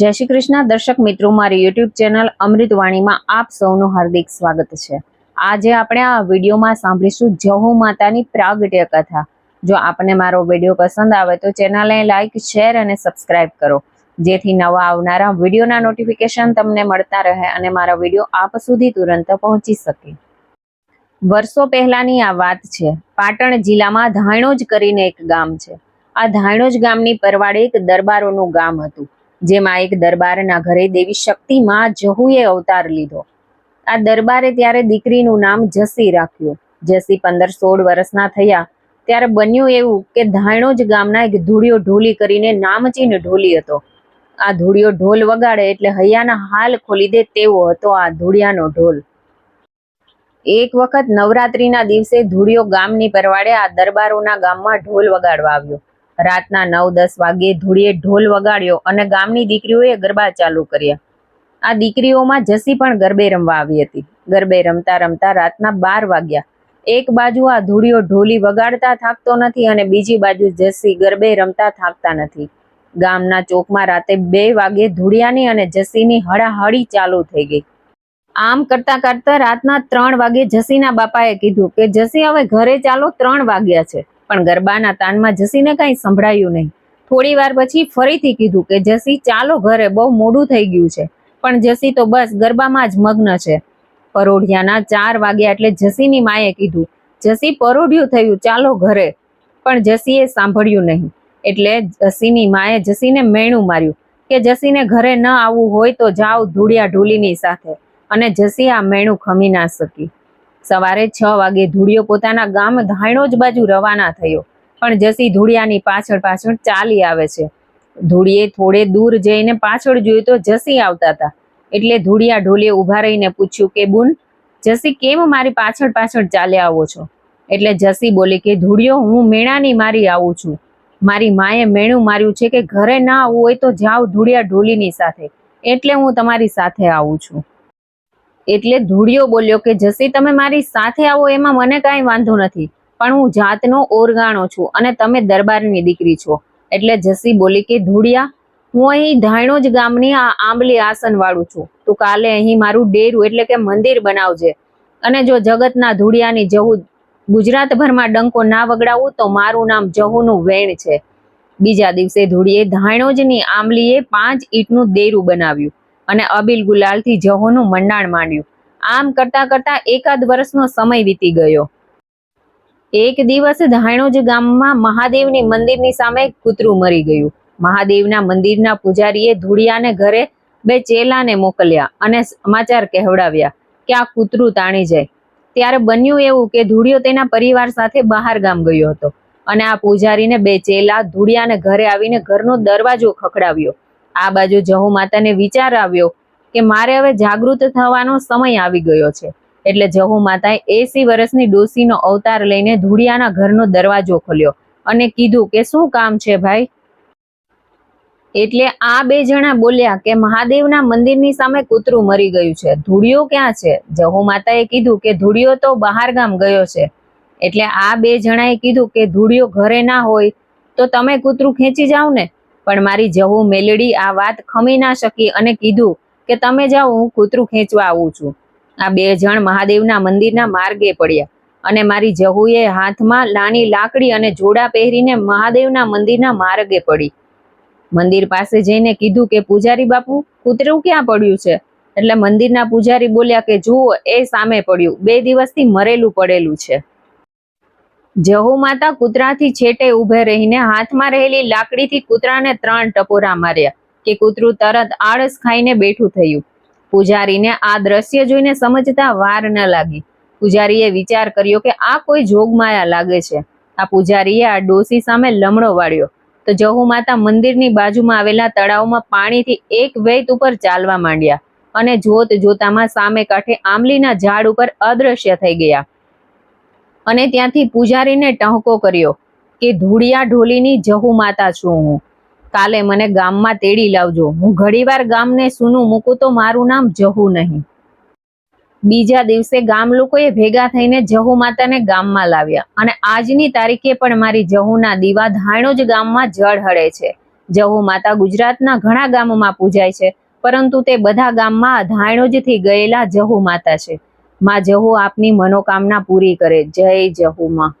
જય શ્રી કૃષ્ણ. દર્શક મિત્રો, મારી યુટ્યુબ ચેનલ અમૃતવાણીમાં આપ સૌનું હાર્દિક સ્વાગત છે. આજે આપણે આ વિડીયોમાં સાંભળીશું જહુ માતાની પ્રાગટ્ય કથા. જો આપને મારો વીડિયો પસંદ આવે તો ચેનલને લાઈક, શેર અને સબસ્ક્રાઇબ કરો. જેથી નવા આવનારા વિડીયોના નોટિફિકેશન તમને મળતા રહે અને મારા વીડિયો આપ સુધી તુરંત પહોંચી શકે. વર્ષો પહેલાની આ વાત છે. પાટણ જિલ્લામાં ધાણોજ કરીને એક ગામ છે. આ ધાણોજ ગામની પરવાડે એક દરબારોનું ગામ હતું. જેમાં એક દરબારના ઘરે દેવી શક્તિમાં જહુએ અવતાર લીધો. આ દરબારે ત્યારે દીકરીનું નામ જસી રાખ્યું. જસી પંદર સોળ વર્ષના થયા. ત્યારે બન્યું એવું કે ધાણોજ ગામના એક ધૂળિયો ઢોલી કરીને નામચીન ઢોલી હતો. આ ધૂળિયો ઢોલ વગાડે એટલે હૈયાના હાલ ખોલી દે તેવો હતો આ ધૂળિયાનો ઢોલ. એક વખત નવરાત્રીના દિવસે ધૂળિયો ગામની પરવાડે આ દરબારોના ગામમાં ઢોલ વગાડવા આવ્યો. રાતના નવ દસ વાગ્યે ધૂળીએ ઢોલ વગાડ્યો અને ગામની દીકરીઓએ ગરબા ચાલુ કર્યા. આ દીકરીઓમાં જસી પણ ગરબે રમવા આવી હતી. ગરબે રમતા રમતા રાતના બાર વાગ્યા. એક બાજુ આ ધૂળીઓ ઢોલી વગાડતા થાકતો નથી અને બીજી બાજુ જસી ગરબે રમતા થાકતા નથી. ગામના ચોકમાં રાતે બે વાગે ધૂળિયાની અને જસીની હળાહળી ચાલુ થઈ ગઈ. આમ કરતા કરતા રાતના ત્રણ વાગે જસીના બાપાએ કીધું કે જસી હવે ઘરે ચાલો ત્રણ વાગ્યા છે. પણ ગરબાના તાનમાં જસીને કાંઈ સંભળાયું નહીં. થોડી વાર પછી ફરીથી કીધું કે, જસી, ચાલો ઘરે, બહુ મોડું થઈ ગયું છે. પણ જસી તો બસ ગરબામાં જ મગ્ન છે. પરોઢિયાના ચાર વાગ્યા એટલે જસીની માએ કીધું, જસી, પરોઢિયું થયું, ચાલો ઘરે. પણ જસીએ સાંભળ્યું નહીં. એટલે જસીની માએ જસીને મેણું માર્યું કે, જસીને ઘરે ન આવવું હોય તો જાઓ ધૂળિયા ઢોલીની સાથે. અને જસી આ મેણું ખમી ના શકી. સવારે છ વાગે ધૂળિયો પોતાના ગામ ધાણોજ બાજુ રવાના થયો. પણ જસી ધૂળિયાની પાછળ પાછળ ચાલી આવે છે. ધૂળીએ થોડે દૂર જઈને પાછળ જોયું તો જસી આવતા હતા. એટલે ધૂળિયા ઢોલીએ ઊભા રહીને પૂછ્યું કે, બુન, જસી કેમ મારી પાછળ પાછળ ચાલ્યા આવો છો? એટલે જસી બોલી કે, ધૂળિયો, હું મેણાની મારી આવું છું. મારી માએ મેણું માર્યું છે કે, ઘરે ના આવવું હોય તો જાઓ ધૂળિયા ઢોલીની સાથે. એટલે હું તમારી સાથે આવું છું. એટલે ધૂળિયો બોલ્યો કે, જસી, તમે મારી સાથે આવો, એમાં મને કાંઈ વાંધો નથી. પણ હું જાતનો ઓરગાણો છું અને તમે દરબારની દીકરી છો. એટલે જસી બોલી કે, ધૂળિયા, હું અહીં ધાણોજ ગામની આ આંબલી આસન વાળું છું. તું કાલે અહીં મારું ડેરું એટલે કે મંદિર બનાવજે. અને જો જગતના ધૂળિયાની જહુ ગુજરાતભરમાં ડંકો ના વગડાવું, તો મારું નામ જહુનું વેણ છે. બીજા દિવસે ધૂળીએ ધાણોજની આંબલીએ પાંચ ઈંટનું દેરું બનાવ્યું. અને અબીલ ગુલાલથી જહોનું મંડાણ માંડ્યું. આમ કરતા કરતા એકાદ વર્ષનો સમય વીતી ગયો. એક દિવસ ધાણોજ ગામમાં મહાદેવની મંદિરની સામે કૂતરું મરી ગયું. મહાદેવના મંદિરના પૂજારીએ ધૂળિયાને ઘરે બે ચેલાને મોકલ્યા અને સમાચાર કહેવડાવ્યા કે આ કૂતરું તાણી જાય. ત્યારે બન્યું એવું કે ધૂળિયો તેના પરિવાર સાથે બહાર ગામ ગયો હતો અને આ પૂજારીને બે ચેલા ધૂળિયાને ઘરે આવીને ઘરનો દરવાજો ખખડાવ્યો. આ બાજુ જહુ માતાને વિચાર આવ્યો કે મારે હવે જાગૃત થવાનો સમય આવી ગયો છે. એટલે જહુ માતાએ એસી વર્ષની ડોસીનો અવતાર લઈને ધૂળિયાના ઘરનો દરવાજો ખોલ્યો અને કીધું કે શું કામ છે ભાઈ? એટલે આ બે જણા બોલ્યા કે મહાદેવના મંદિરની સામે કૂતરું મરી ગયું છે. ધૂળિયો ક્યાં છે? જહુ માતાએ કીધું કે ધૂળિયો તો બહાર ગામ ગયો છે. એટલે આ બે જણાએ કીધું કે ધૂળિયો ઘરે ના હોય તો તમે કૂતરું ખેંચી જાઓ ને પણ મારી જહુ મેલડી આ વાત ખમી ના શકી અને કીધું કે તમે જાઓ, હું કૂતરું ખેંચવા આવું છું. આ બે જણ મહાદેવના મંદિરના માર્ગે પડ્યા અને મારી જહુએ હાથમાં લાની લાકડી અને જોડા પહેરીને મહાદેવના મંદિરના માર્ગે પડી. મંદિર પાસે જઈને કીધું કે, પૂજારી બાપુ, કૂતરું ક્યાં પડ્યું છે? એટલે મંદિરના પૂજારી બોલ્યા કે, જુઓ, એ સામે પડ્યું. બે દિવસથી મરેલું પડેલું છે. જહુ માતા કૂતરાથી છેટે ઊભે રહીને હાથમાં રહેલી લાકડીથી કૂતરાને ત્રણ ટપોરા માર્યા કે કૂતરું તરત આળસ ખાઈને બેઠું થયું. પૂજારીને આ દ્રશ્ય જોઈને સમજતા વાર ન લાગી. પૂજારીએ વિચાર કર્યો કે આ કોઈ જોગમાયા લાગે છે. આ પૂજારીએ આ ડોસી સામે લમણો વાળ્યો. તો જહુ માતા મંદિરની બાજુમાં આવેલા તળાવમાં પાણીથી એક વેત ઉપર ચાલવા માંડ્યા અને જોત જોતામાં સામે કાંઠે આંબલીના ઝાડ ઉપર અદ્રશ્ય થઈ ગયા. અને ત્યાંથી પૂજારીને ટહકો કર્યો કે, ધૂળિયા ઢોલીની જહુ માતા છું હું. કાલે મને ગામમાં તેડી લાવજો. હું ઘડીવાર ગામને સૂનું મૂકું તો મારું નામ જહુ નહીં. બીજા દિવસે ગામ લોકોએ ભેગા થઈને જહુ માતાને ગામમાં લાવ્યા. અને આજની તારીખે પણ મારી જહુના દીવા ધાણો જ ગામમાં જળ હળે છે. જહુ માતા ગુજરાતના ઘણા ગામોમાં પૂજાય છે, પરંતુ તે બધા ગામમાં ધાણોજથી ગયેલા જહુ માતા છે. માં જહુ આપની મનોકામના પૂરી કરે. જય જહુ માં